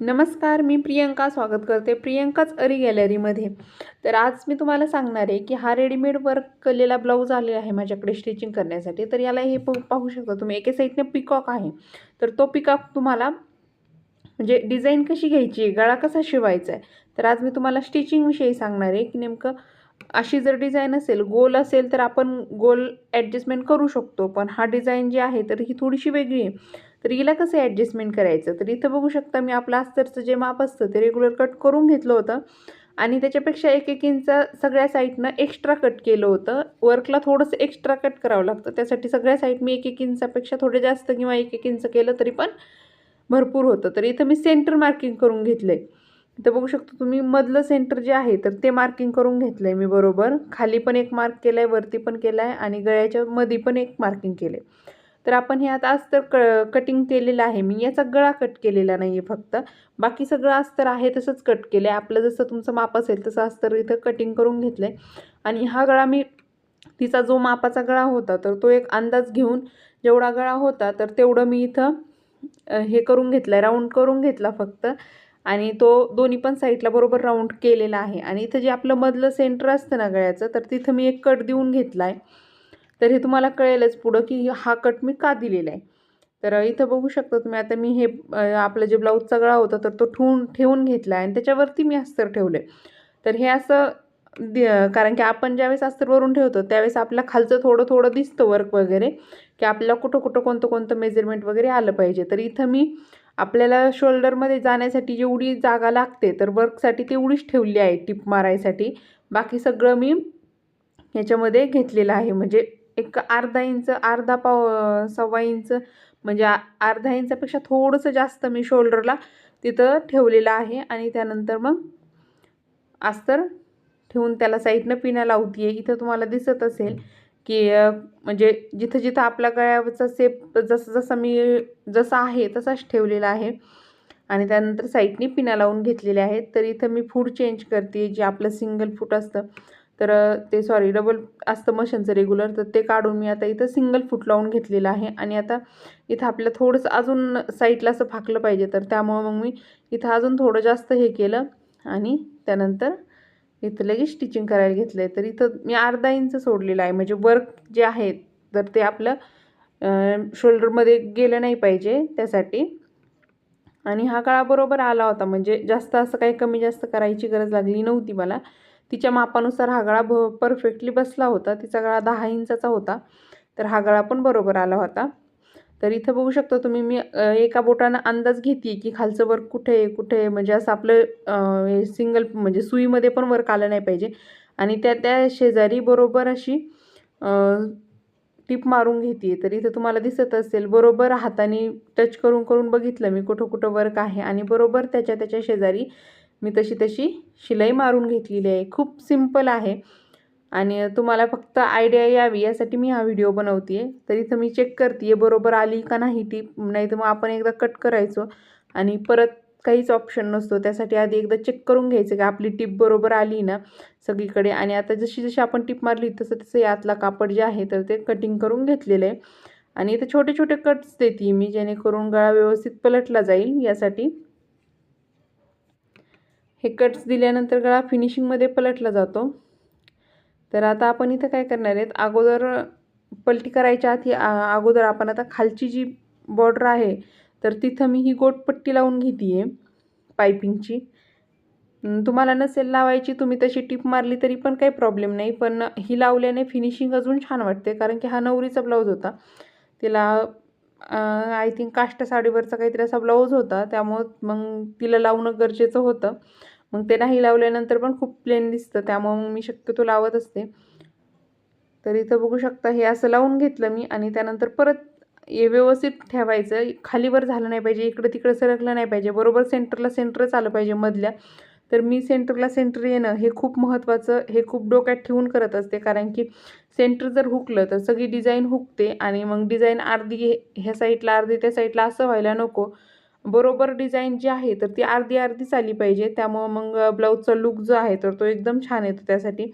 नमस्कार मी प्रियंका स्वागत करते प्रियंकाच अरी गॅलरीमध्ये तर आज मी तुम्हाला सांगणार आहे की हा रेडीमेड वर्क केलेला ब्लाऊज आलेला आहे माझ्याकडे स्टिचिंग करण्यासाठी. तर याला हे पाहू शकता तुम्ही एके साईडने पिकॉक आहे. तर तो पिकॉक तुम्हाला म्हणजे डिझाईन कशी घ्यायची गळा कसा शिवायचा आहे तर आज मी तुम्हाला स्टिचिंगविषयी सांगणार आहे की नेमकं अशी जर डिझाईन असेल गोल असेल तर आपण गोल ॲडजस्टमेंट करू शकतो. पण हा डिझाईन जी आहे तर ही थोडीशी वेगळी आहे. तर हिला कसं ॲडजस्टमेंट करायचं? तर इथं बघू शकता मी आपलं अस्तरचं जे माप असतं ते रेग्युलर कट करून घेतलं होतं. आणि त्याच्यापेक्षा एक एक इंच सगळ्या साईडनं एक्स्ट्रा कट केलं होतं. वर्कला थोडंसं एक्स्ट्रा कट करावं लागतं. त्यासाठी सगळ्या साईड मी एक एक इंचापेक्षा थोडं जास्त किंवा एक एक इंच केलं तरी पण भरपूर होतं. तर इथं मी सेंटर मार्किंग करून घेतलं आहे इथं बघू शकतो तुम्ही मधलं सेंटर जे आहे तर ते मार्किंग करून घेतलं आहे मी बरोबर. खाली पण एक मार्क केलं आहे वरती पण केलं आहे आणि गळ्याच्या मध्ये पण एक मार्किंग केलं आहे तर आपण हे आता अस्तर क कटिंग केलेलं आहे. मी याचा गळा कट केलेला नाही आहे फक्त. बाकी सगळं अस्तर आहे तसंच कट केलं आहे आपलं जसं तुमचं माप असेल तसं अस्तर इथं कटिंग करून घेतलं आहे आणि हा गळा मी तिचा जो मापाचा गळा होता तर तो एक अंदाज घेऊन जेवढा गळा होता तर तेवढं मी इथं हे करून घेतलं आहे राऊंड करून घेतला फक्त. आणि तो दोन्ही पण साईडला बरोबर राऊंड केलेला आहे. आणि इथं जे आपलं मधलं सेंटर असतं ना गळ्याचं तर तिथं मी एक कट देऊन घेतला आहे तर हे तुम्हाला कळेलच पुढं की हा कट मी का दिलेला आहे. तर इथं बघू शकता तुम्ही आता मी हे आपलं जे ब्लाऊजचा गळा होता तर तो ठेवून ठेवून घेतला आहे आणि त्याच्यावरती मी अस्तर ठेवलं तर हे असं कारण की आपण ज्यावेळेस अस्तर वरून ठेवतो त्यावेळेस आपल्या खालचं थोडं थोडं दिसतं वर्क वगैरे की आपल्याला कुठं कुठं कोणतं कोणतं मेजरमेंट वगैरे आलं पाहिजे. तर इथं मी आपल्याला शोल्डरमध्ये जाण्यासाठी जेवढी जागा लागते तर वर्कसाठी तेवढीच ठेवली आहे टिप मारायसाठी. बाकी सगळं मी ह्याच्यामध्ये घेतलेलं आहे. म्हणजे एक अर्धा इंच अर्धा पाव सव्वा इंच म्हणजे अर्धा इंचापेक्षा थोडंसं जास्त मी शोल्डरला तिथं ठेवलेलं आहे. आणि त्यानंतर मग अस्तर ठेवून त्याला साईडनं पिण्या लावते आहे इथं तुम्हाला दिसत असेल की म्हणजे जिथं जिथं आपल्या गळ्याचा सेप जसं जसं मी जसं आहे तसाच ठेवलेला आहे. आणि त्यानंतर साईडने पिना लावून घेतलेल्या आहेत. तर इथं मी फूड चेंज करते जे आपलं सिंगल फूट असतं. तर ते सॉरी डबल असतं मशीनचं रेग्युलर तर ते काढून मी आता इथं सिंगल फूट लावून घेतलेलं आहे. आणि आता इथं आपलं थोडंसं अजून साईडला असं फाकलं पाहिजे तर त्यामुळं मग मी इथं अजून थोडं जास्त हे केलं. आणि त्यानंतर इथं लगेच स्टिचिंग करायला घेतलं आहे तर इथं मी अर्धा इंच सोडलेलं आहे. म्हणजे वर्क जे आहे तर ते आपलं शोल्डरमध्ये गेलं नाही पाहिजे त्यासाठी. आणि हा काळा बरोबर आला होता. म्हणजे जास्त असं काही कमी जास्त करायची गरज लागली नव्हती मला. तिच्या मापानुसार हा गळा ब परफेक्टली बसला होता. तिचा गळा दहा इंचाचा होता. तर हा गळा पण बरोबर आला होता. तर इथं बघू शकता तुम्ही मी एका बोटानं अंदाज घेते की खालचं वर्क कुठे आहे कुठे आहे. म्हणजे असं आपलं सिंगल म्हणजे सुईमध्ये पण वर्क आलं नाही पाहिजे. आणि त्या त्या शेजारी बरोबर अशी टीप मारून घेते तर इथं तुम्हाला दिसत असेल बरोबर हाताने टच करून करून बघितलं मी कुठं कुठं वर्क आहे. आणि बरोबर त्याच्या त्याच्या शेजारी मी तशी तशी शिलाई मारून घेतलेली आहे. खूप सिंपल आहे. आणि तुम्हाला फक्त आयडिया यावी यासाठी मी हा व्हिडिओ बनवते आहे तर इथं मी चेक करते आहे बरोबर आली का नाही टीप नाही तर मग आपण एकदा कट करायचो आणि परत काहीच ऑप्शन नसतो. त्यासाठी आधी एकदा चेक करून घ्यायचं की आपली टीप बरोबर आली ना सगळीकडे. आणि आता जशी जशी आपण टीप मारली तसं तसं यातला कापड जे आहे तर ते कटिंग करून घेतलेलं आहे. आणि इथं छोटे छोटे कट्स देते मी जेणेकरून गळा व्यवस्थित पलटला जाईल यासाठी. हे कट्स दिल्यानंतर गळा फिनिशिंगमध्ये पलटला जातो. तर आता आपण इथं काय करणार आहेत? अगोदर पलटी करायच्या आधी अगोदर आपण आता खालची जी बॉर्डर आहे तर तिथं मी ही गोटपट्टी लावून घेते आहे पायपिंगची तुम्हाला नसेल लावायची तुम्ही तशी टिप मारली तरी पण काही प्रॉब्लेम नाही पण ही लावल्याने फिनिशिंग अजून छान वाटते कारण की हा नवरीचा ब्लाऊज होता. तिला आय थिंक काष्ट साडीवरचा काहीतरी असा ब्लाऊज होता त्यामुळं मग तिला लावणं गरजेचं होतं. मग ते नाही लावल्यानंतर पण खूप प्लेन दिसतं. त्यामुळं मग मी शक्यतो लावत असते. तर इथं बघू शकता हे असं लावून घेतलं मी आणि त्यानंतर परत हे व्यवस्थित ठेवायचं. खालीवर झालं नाही पाहिजे इकडं तिकडं सरकलं नाही पाहिजे. बरोबर सेंटरला सेंटरच आलं पाहिजे मधल्या. तर मी सेंटरला सेंटर येणं हे खूप महत्त्वाचं हे खूप डोक्यात ठेवून करत असते. कारण की सेंटर जर हुकलं तर सगळी डिझाईन हुकते आणि मग डिझाईन अर्धी ह्या साईडला अर्धी त्या साईडला असं व्हायला नको. बरोबर डिझाईन जी आहे तर ती अर्धी अर्धीच आली पाहिजे. त्यामुळं मग ब्लाऊजचा लुक जो आहे तर तो एकदम छान येतो त्यासाठी.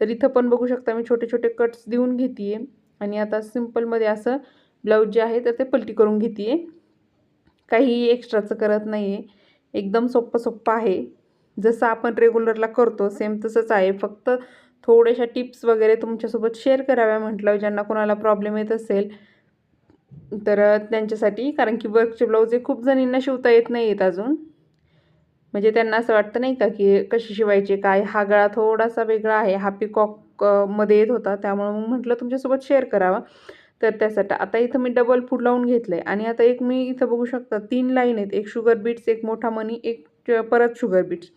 तर इथं पण बघू शकता मी छोटे छोटे कट्स देऊन घेते आणि आता सिम्पलमध्ये असं ब्लाऊज जे आहे तर ते पलटी करून घेते काहीही काही एक्स्ट्राचं करत नाही आहे एकदम सोप्पं सोप्पं आहे. जसं आपण रेग्युलरला करतो सेम तसंच आहे. फक्त थोड्याशा टिप्स वगैरे तुमच्यासोबत शेअर कराव्या म्हटलं ज्यांना कोणाला प्रॉब्लेम येत असेल तर त्यांच्यासाठी कारण की वर्कचे ब्लाऊज हे खूप जणींना शिवता येत नाही आहेत अजून. म्हणजे त्यांना असं वाटतं नाही का की कशी शिवायचे काय हा गळा थोडासा वेगळा आहे हा पिकॉकमध्ये येत होता त्यामुळं मग म्हटलं तुमच्यासोबत शेअर करावा. तर त्यासाठी आता इथं मी डबल फूड लावून घेतलं आहे आणि आता एक मी इथं बघू शकता तीन लाईन आहेत. एक शुगर बीट्स एक मोठा मनी एक परत शुगर बीट्स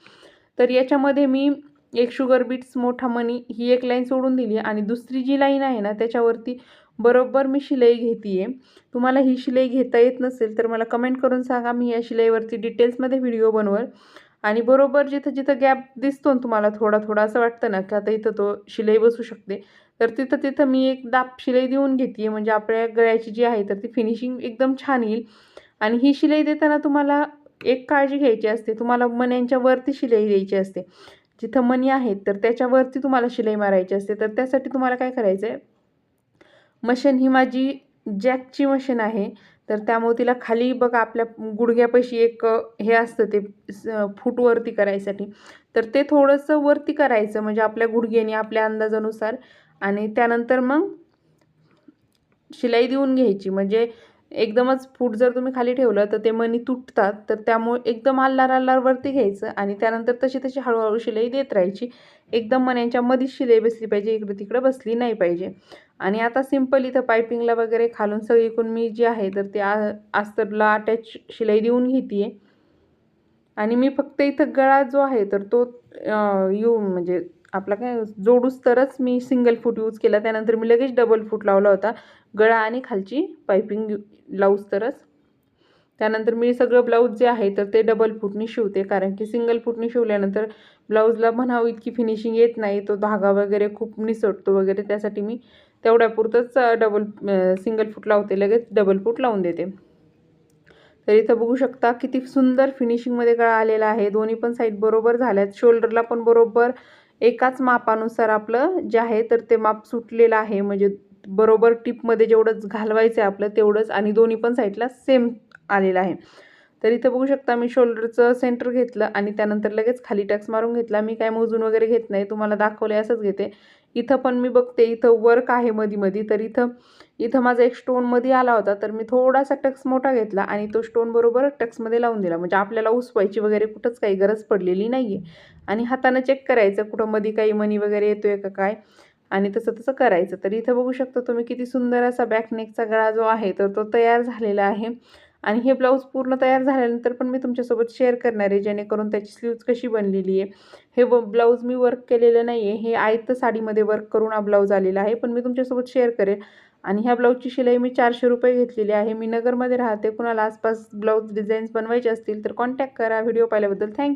तर याच्यामध्ये मी एक शुगर बीट्स मोठा मनी ही एक लाईन सोडून दिली आणि दुसरी जी लाईन आहे ना त्याच्यावरती बरोबर मी शिलाई घेते आहे तुम्हाला ही शिलाई घेता येत नसेल तर मला कमेंट करून सांगा. मी या शिलाईवरती डिटेल्समध्ये व्हिडिओ बनवल. आणि बरोबर जिथं जिथं गॅप दिसतो ना तुम्हाला थोडा थोडा असं वाटतं ना की आता इथं तो शिलाई बसू शकते. तर तिथं तिथं मी एक दाब शिलाई देऊन घेते म्हणजे आपल्या गळ्याची जी आहे तर ती फिनिशिंग एकदम छान येईल. आणि ही शिलाई देताना तुम्हाला एक काळजी घ्यायची असते. तुम्हाला मण्यांच्या वरती शिलाई द्यायची असते. जिथं मणी आहेत तर त्याच्यावरती तुम्हाला शिलाई मारायची असते. तर त्यासाठी तुम्हाला काय करायचं आहे मशीन ही माझी जॅकची मशीन आहे. तर त्यामुळे तिला खाली बघा आपल्या गुडघ्यापाशी एक हे असतं ते फूट वरती करायसाठी. तर ते थोडंसं वरती करायचं म्हणजे आपल्या गुडघ्याने आपल्या अंदाजानुसार. आणि त्यानंतर मग शिलाई देऊन घ्यायची. म्हणजे एकदमच फूट जर तुम्ही खाली ठेवलं तर ते मणी तुटतात तर त्यामुळे एकदम हल्लार हल्लार वरती घ्यायचं आणि त्यानंतर तशी तशी हळूहळू शिलाई देत राहायची. एकदम मण्यांच्या मधीच शिलाई बसली पाहिजे इकडे तिकडे बसली नाही पाहिजे. आणि आता सिंपल इथं पायपिंगला वगैरे खालून सगळीकडून मी जी आहे तर ते आस्तरला अटॅच शिलाई देऊन घेते आहे आणि मी फक्त इथं गळा जो आहे तर तो यू म्हणजे आपला काय जोडूस तरच मी सिंगल फूट यूज केला. त्यानंतर मी लगेच डबल फूट लावला होता. गळा आणि खालची पायपिंग लावूस तरच. त्यानंतर मी सगळं ब्लाऊज जे आहे तर ते डबल फूटनी शिवते. कारण की सिंगल फूटनी शिवल्यानंतर ब्लाऊजला म्हणावं इतकी फिनिशिंग येत नाही. तो धागा वगैरे खूप निसटतो वगैरे. त्यासाठी मी तेवढ्यापुरतंच डबल सिंगल फूट लावते. लगेच डबल फूट लावून देते. तर इथं बघू शकता किती सुंदर फिनिशिंगमध्ये गळा आलेला आहे. दोन्ही पण साईड बरोबर झाल्यात. शोल्डरला पण बरोबर एकाच मापानुसार आपलं जे आहे तर ते माप सुटलेलं आहे. म्हणजे बरोबर टिपमध्ये जेवढंच घालवायचं आहे आपलं तेवढंच. आणि दोन्ही पण साईडला सेम आलेलं आहे. तर इथं बघू शकता मी शोल्डरचं सेंटर घेतलं आणि त्यानंतर लगेच खाली टॅक्स मारून घेतला. मी काय मोजून वगैरे घेत नाही. तुम्हाला दाखवले असंच घेते. इथं पण मी बघते इथं वर्क आहे मधी मधी. तर इथं इथं माझा एक स्टोनमध्ये आला होता. तर मी थोडासा टक्स मोठा घेतला आणि तो स्टोन बरोबर टक्समध्ये लावून दिला. म्हणजे आपल्याला उसवायची वगैरे कुठंच काही गरज पडलेली नाही आहे आणि हातानं चेक करायचं कुठं मध्ये काही मनी वगैरे येतोय का काय? आणि तसं तसं करायचं. तर इथं बघू शकता तुम्ही किती सुंदर असा बॅकनेकचा गळा जो आहे तर तो तयार झालेला आहे. आणि हे ब्लाऊज पूर्ण तयार झाल्यानंतर पण मी तुमच्यासोबत शेअर करणार आहे जेणेकरून त्याची स्लीव्ज कशी बनलेली आहे. हे व ब्लाऊज मी वर्क केलेलं नाही आहे हे आयत साडीमध्ये वर्क करून हा ब्लाऊज आलेला आहे पण मी तुमच्यासोबत शेअर करेल. आणि ह्या ब्लाऊजची शिलाई मी चारशे रुपये घेतलेली आहे. मी नगरमध्ये राहते कुणाला आसपास ब्लाऊज डिझाईन्स बनवायचे असतील तर कॉन्टॅक्ट करा. व्हिडिओ पाहिल्याबद्दल थँक्यू